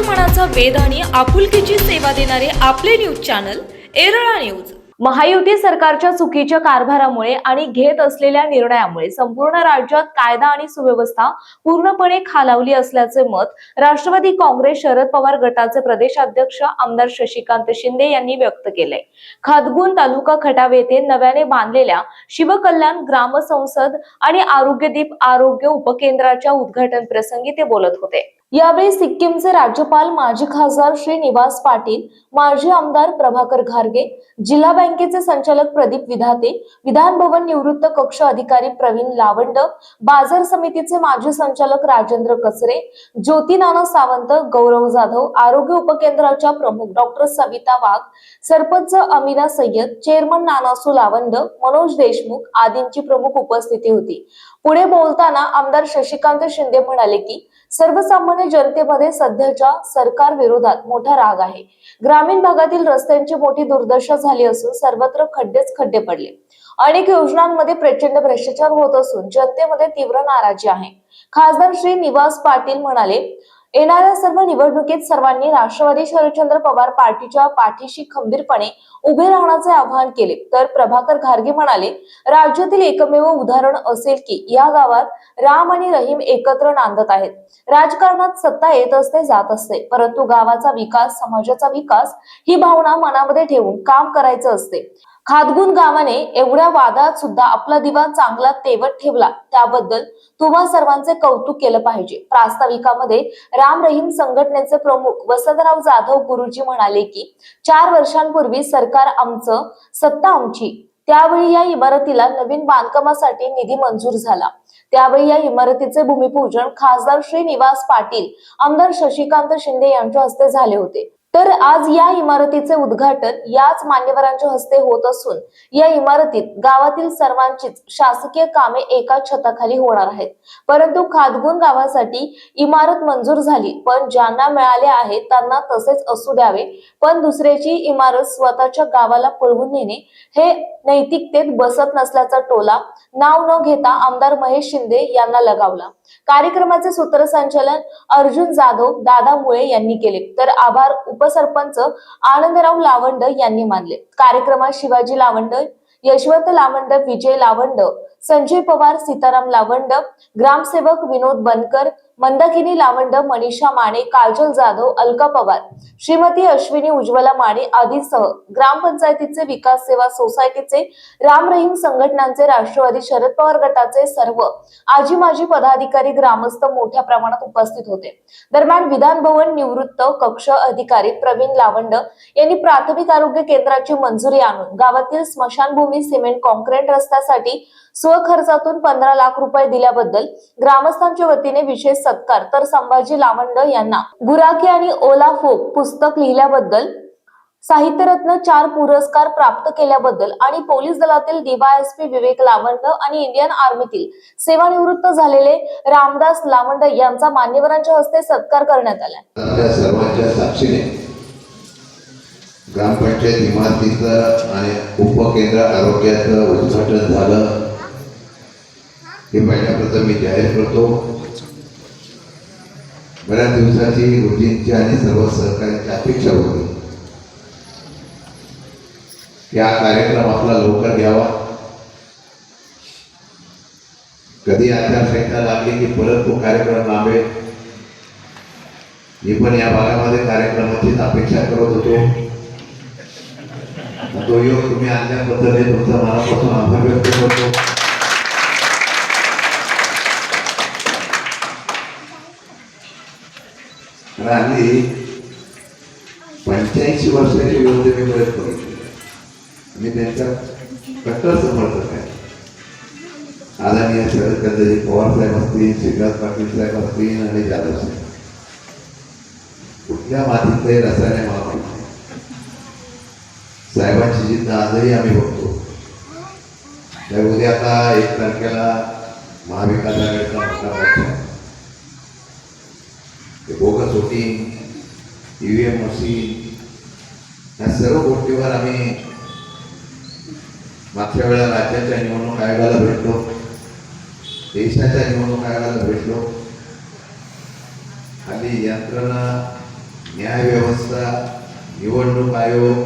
मनाचा वेध आणि आपुलकीची सेवा देणारे आपले news channel Erala news. Mahayuti सरकारच्या चुकीच्या कारभारामुळे आणि घेत असलेल्या निर्णयामुळे संपूर्ण राज्यात कायदा आणि सुव्यवस्था पूर्णपणे खालावली असल्याचे मत राष्ट्रवादी काँग्रेस शरद पवार गटाचे प्रदेशाध्यक्ष आमदार शशिकांत शिंदे यांनी व्यक्त केले. खातगुण तालुका खटाव येथे नव्याने बांधलेल्या शिवकल्याण ग्रामसंसद आणि आरोग्यदीप आरोग्य उपकेंद्राच्या उद्घाटन प्रसंगी ते बोलत होते. यावेळी सिक्कीमचे राज्यपाल माजी खासदार श्रीनिवास पाटील माजी आमदार प्रभाकर घारगे जिल्हा बँकेचे संचालक प्रदीप विधाते विधान भवन निवृत्त कक्ष अधिकारी प्रवीण लावंड बाजार समितीचे माजी संचालक राजेंद्र कचरे ज्योती नाना सावंत गौरव जाधव आरोग्य उपकेंद्राच्या प्रमुख डॉक्टर सविता वाघ सरपंच अमिना सय्यद चेअरमन नानासू लावंड मनोज देशमुख आदींची प्रमुख उपस्थिती होती. पुढे बोलताना आमदार शशिकांत शिंदे म्हणाले की सर्वसामान्य जनतेमध्ये सध्याच्या सरकार विरोधात मोठा राग आहे. ग्रामीण भागातील रस्त्यांची मोठी दुर्दशा झाली असून सर्वत्र खड्डेच खड्डे पडले. अनेक योजनांमध्ये प्रचंड भ्रष्टाचार होत असून जनतेमध्ये तीव्र नाराजी आहे. खासदार श्री निवास पाटील म्हणाले येणाऱ्या सर्व निवडणुकीत सर्वांनी राष्ट्रवादी शरदचंद्र पवार पार्टीच्या पाठीशी खंबीरपणे उभे राहण्याचे आवाहन केले. तर प्रभाकर घारगे म्हणाले राज्यातील एकमेव उदाहरण असेल की या गावात राम आणि रहीम एकत्र नांदत आहेत. राजकारणात सत्ता येत असते जात असते. परंतु गावाचा विकास समाजाचा विकास ही भावना मनामध्ये ठेवून काम करायचं असते. खादगुन गावाने एवढ्या वादात सुद्धा आपला दिवा चांगला तेवत ठेवला. त्याबद्दल तुम्हा सर्वांचे कौतुक केलं पाहिजे. प्रास्ताविकामध्ये राम रहीम संघटनेचे प्रमुख वसंतराव जाधव गुरुजी म्हणाले की चार वर्षांपूर्वी सरकार आमचं सत्ता आमची. त्यावेळी या इमारतीला नवीन बांधकामासाठी निधी मंजूर झाला. त्यावेळी या इमारतीचे भूमिपूजन खासदार श्रीनिवास पाटील आमदार शशिकांत शिंदे यांच्या हस्ते झाले होते. तर आज या इमारतीचे उद्घाटन याच मान्यवरांच्या हस्ते होत असून या इमारतीत गावातील सर्वांचीच शासकीय कामे एका छताखाली होणार आहेत. परंतु खादगुण गावासाठी इमारत मंजूर झाली पण ज्यांना मिळाले आहे त्यांना तसेच असू द्यावे. पण दुसऱ्याची इमारत स्वतःच्या गावाला पळवून नेणे हे नैतिकतेत बसत नसल्याचा टोला नाव न घेता आमदार महेश शिंदे यांना लगावला. कार्यक्रमाचे सूत्रसंचालन अर्जुन जाधव दादा मुळे यांनी केले. तर आभार उपसरपंच आनंदराव लावंड यांनी मानले. कार्यक्रमात शिवाजी लावंड यशवंत लावंड विजय लावंड संजय पवार सीताराम लावंड ग्रामसेवक विनोद बनकर मंदाकिनी लावंड मनीषा माने काजल जाधव अलका पवार. श्रीमती अश्विनी उज्ज्वला माने आदीसह ग्रामपंचायतीचे विकास सेवा सोसायटीचे राम रहीम संघटनांचे राष्ट्रवादी शरद पवार गटाचे सर्व आजी माजी पदाधिकारी ग्रामस्थ मोठ्या प्रमाणात उपस्थित होते. दरम्यान विधान भवन निवृत्त कक्ष अधिकारी प्रवीण लावंड यांनी प्राथमिक आरोग्य केंद्राची मंजुरी आणून गावातील स्मशानभूमी सिमेंट कॉन्क्रीट रस्त्यासाठी स्वखर्चातून पंधरा लाख रुपये दिल्याबद्दल ग्रामस्थांच्या वतीने विशेष सत्कार. तर संभाजी लावंड यांना गुराखी आणि ओला फोक पुस्तक लिहिल्याबद्दल साहित्यरत्न चार पुरस्कार प्राप्त केल्याबद्दल आणि पोलीस दलातील डीवायएसपी विवेक लावंड आणि इंडियन आर्मीतील सेवानिवृत्त झालेले रामदास लावंड यांचा मान्यवरांच्या हस्ते सत्कार करण्यात आला. ग्रामपंचायत इमारतीचं आणि उपकेंद्र आरोग्याचं उद्घाटन झालं. हे पहिल्याप्रथम मी जाहीर करतो. बऱ्याच दिवसाची गुरुजींची आणि सर्व सहकार्याची अपेक्षा होती. या कार्यक्रम आपला लवकर घ्यावा. कधी आचारसंहिता लागली की परत तो कार्यक्रम लांबेल? मी पण या भागामध्ये कार्यक्रमाचीच अपेक्षा करत होतो. तो योग तुम्ही आणल्याबद्दल मी तुमचा मनापासून आभार व्यक्त करतो. आणि पंच्याऐंशी वर्षाचे विरोध मी प्रयत्न बघितले मी त्यांचा कट्टर समर्थक आहे आदरणीय शरदचंद्रजी पवार साहेब असतील श्रीकांत पाटील साहेब असतील आणि जाधव साहेब कुठल्या मातीतले रसायने मला माहिती साहेबांची जिद्द आजही आम्ही बघतो तर उद्या आता एक तारखेला महाविकास आघाडीचा मोठा होती. ईव्हीएम मशीन या सर्व गोष्टीवर आम्ही मागच्या वेळेला राज्याच्या निवडणूक आयोगाला भेटलो. देशाच्या निवडणूक आयोगाला भेटलो. खाली यंत्रणा न्यायव्यवस्था निवडणूक आयोग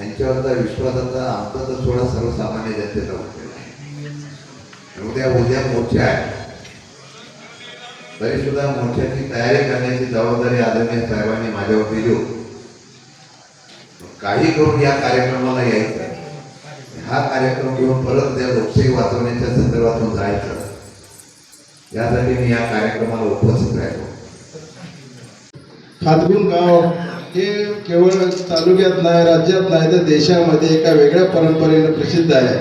यांच्यावरचा विश्वासाचा आमचा तर थोडा सर्वसामान्य जनतेचा उद्या उद्या मोर्चा आहे. तरी सुद्धा मोर्चाची तयारी करण्याची जबाबदारी आदरणीय साहेबांनी माझ्यावर दिली होती काही करून या कार्यक्रमाला यायचं. हा कार्यक्रम घेऊन परत त्या लोकशाही वाचवण्याच्या संदर्भातून जायचं. यासाठी मी या कार्यक्रमाला उपस्थित राहिलो. हातगुण गाव हे केवळ तालुक्यात नाही राज्यात नाही तर देशामध्ये एका वेगळ्या परंपरेनं प्रसिद्ध आहे.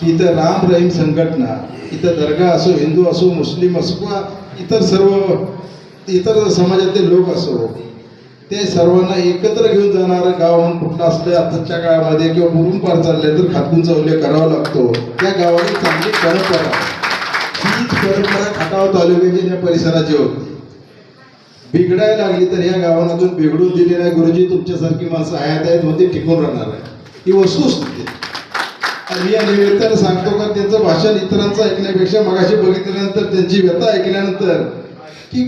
की इथं राम रहीम संघटना इथं दर्गा असो हिंदू असो मुस्लिम असो किंवा इतर सर्व इतर समाजातले लोक असो ते सर्वांना एकत्र घेऊन जाणारं गाव म्हणून कुठलं असलं आताच्या काळामध्ये किंवा मुरुम पार चालले तर खातूनचा उल्लेख करावा लागतो. त्या गावाला चांगली परंपरा हीच परंपरा खटाव तालुक्याची त्या परिसराची होती. बिघडायला लागली तर या गावातून बिघडून दिलेल्या गुरुजी तुमच्यासारखी माणसं हयात आहेत मध्ये टिकून राहणार आहे ही वस्तुस्थिती मी या निमित्तानं सांगतो का त्यांचं भाषण इतरांचं ऐकण्यापेक्षा मगाशी बघितल्यानंतर त्यांची व्यथा ऐकल्यानंतर की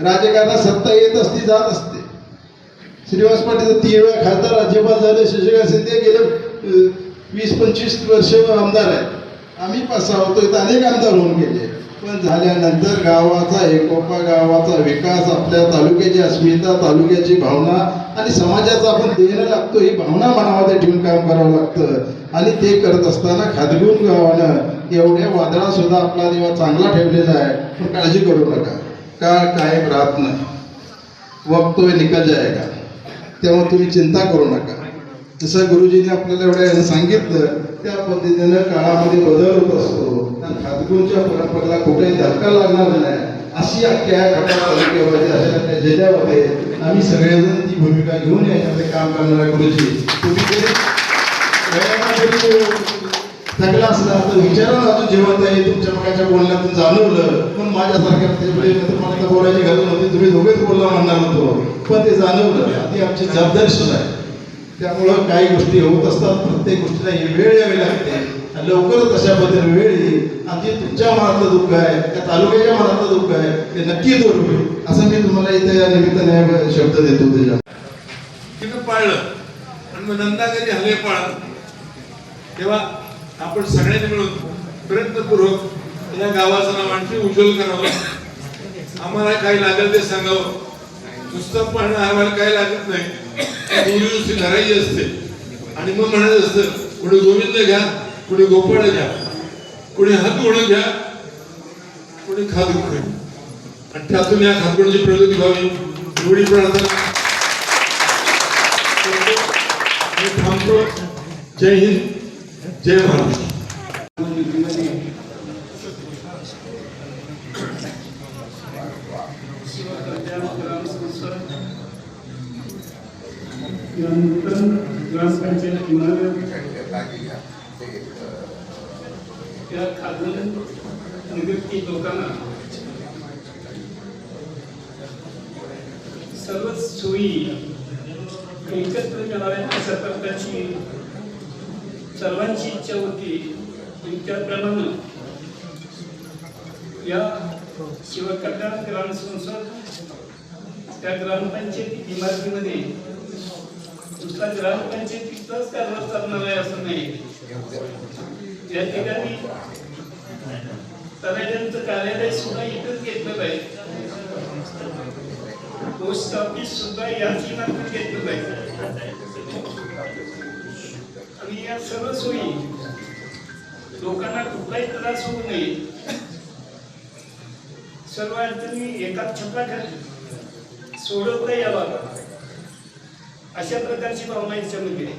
राजकारणात सत्ता येत असती जात असते. श्रीनिवास पाटील तीन वेळा खासदार राज्यपाल झाले शशिकांत शिंदे गेले वीस पंचवीस वर्ष आमदार आहेत. आम्ही पाच सहा होतो इथं अनेक आमदार होऊन गेले. झाल्यानंतर गावाचा एकोपा गावाचा विकास आपल्या तालुक्याची अस्मिता तालुक्याची भावना आणि समाजाचा आपण देणं लागतो ही भावना मनामध्ये ठेवून काम करावं लागतं. आणि ते करत असताना खादगुण गावानं एवढ्या वादळात सुद्धा आपला देवा चांगला ठेवलेला आहे. पण काळजी करू नका. का कायम राहत नाही. वक्तव्य तो निकल का तेव्हा तुम्ही चिंता करू नका. जसं गुरुजींनी आपल्याला एवढ्या सांगितलं त्या पद्धतीनं काळामध्ये बदल होत असतो. आणि खातगुणच्या परंपरेला कुठेही धक्का लागणार नाही. अशी अख्ख्या खटा तालुक्यामध्ये अशा जिल्ह्यामध्ये आम्ही सगळेजण ती भूमिका घेऊन याच्यामध्ये काम करणारा गुरुजी. तुम्ही थकला असला तर विचारा ना अजून जेवण आहे तुमच्या मगाच्या बोलण्यातून जाणवलं. पण माझ्यासारख्या मला म्हणजे बोलायची गरज नव्हती तुम्ही दोघेच बोलला म्हणणार होतो. पण ते जाणवलं. ती आमची जबाबदारी सुद्धा आहे त्यामुळं काही गोष्टी होत असतात प्रत्येक गोष्टीला वेळ यावी लागते. आणि लवकरच अशा पद्धतीने वेळ येईल आणि जे तुमच्या मनातलं दुःख आहे त्या तालुक्याच्या मनातलं दुःख आहे ते नक्की दूर होईल. असं मी तुम्हाला इथे या निमित्ताने शब्द देतो त्याच्या तिथं पाळलं आणि मग नंदा कधी हल्ले पाळलं तेव्हा आपण सगळ्यांनी मिळून प्रयत्नपूर्वक या गावाचं नाव आणखी उज्ज्वल करावं. आम्हाला काही लागेल ते सांगावं. पुस्तक पाहणं आम्हाला काय लागत नाही. दोन्ही नुसती धरायची असते. आणि मग म्हणायचं असतं कुणी गोविंद घ्या कुणी गोपाळ घ्या कुणी हात गोळं घ्या कुणी खात घ्या. आणि त्यातून या खातगुणाची प्रगती व्हावी. एवढी प्रार्थना. थांबतो. जय हिंद. जय महाराष्ट्र. यानंतर ग्रामपंचायत इमारत त्या खाजून निवृत्ती लोकांना सर्वच सोयी एकत्र मिळाव्यात अशा प्रकारची सर्वांची इच्छा होती. आणि त्याप्रमाणे या शिवकल्याण ग्राम त्या ग्रामपंचायती इमारतीमध्ये दुसरा ग्रामपंचायतीचाच कारभार चालणार आहे असं नाही. त्या ठिकाणी तलाट्यांचं कार्यालय सुद्धा इथंच घेतलं आहे पोस्ट ऑफिस सुद्धा याच इमारतीत घेतलं आहे आणि या सर्व सोयी लोकांना कुठलाही त्रास होऊ नये. सर्व अडचणी एकाच सोडवता यावा अशा प्रकारची भावना याच्यामध्ये आहे.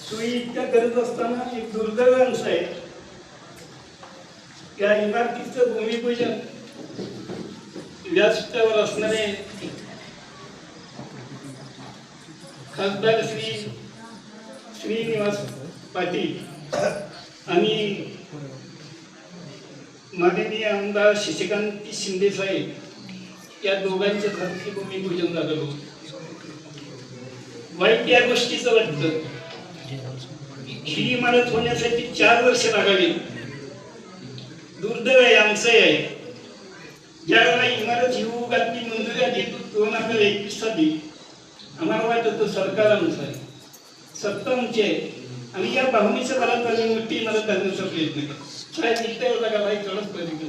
सोयी इतक्या करत असताना एक दुर्दैव अंश आहे या इमारतीचं भूमिपूजन व्यासपीठावर असणारे खासदार श्री श्रीनिवास पाटील आणि माननीय आमदार शशिकांत शिंदे साहेब या दोघांच्या हस्ते भूमिपूजन पूजन होतं वाईट या गोष्टीचं वाटत. ही इमारत होण्यासाठी चार वर्ष लागावी. दुर्दैव आहे आमचं आहे. ज्यावेळेला इमारत ही उगाची मंजुरी आली दोन हजार एकवीस साली आम्हाला वाटत होतं सरकारानुसार सत्ता आमची आहे. आणि या भावनेच्या बलात आम्ही मोठी इमारत घालण्याचा प्रयत्न केला शाळेत निघता येऊ लागा बाई तेवढाच प्रयत्न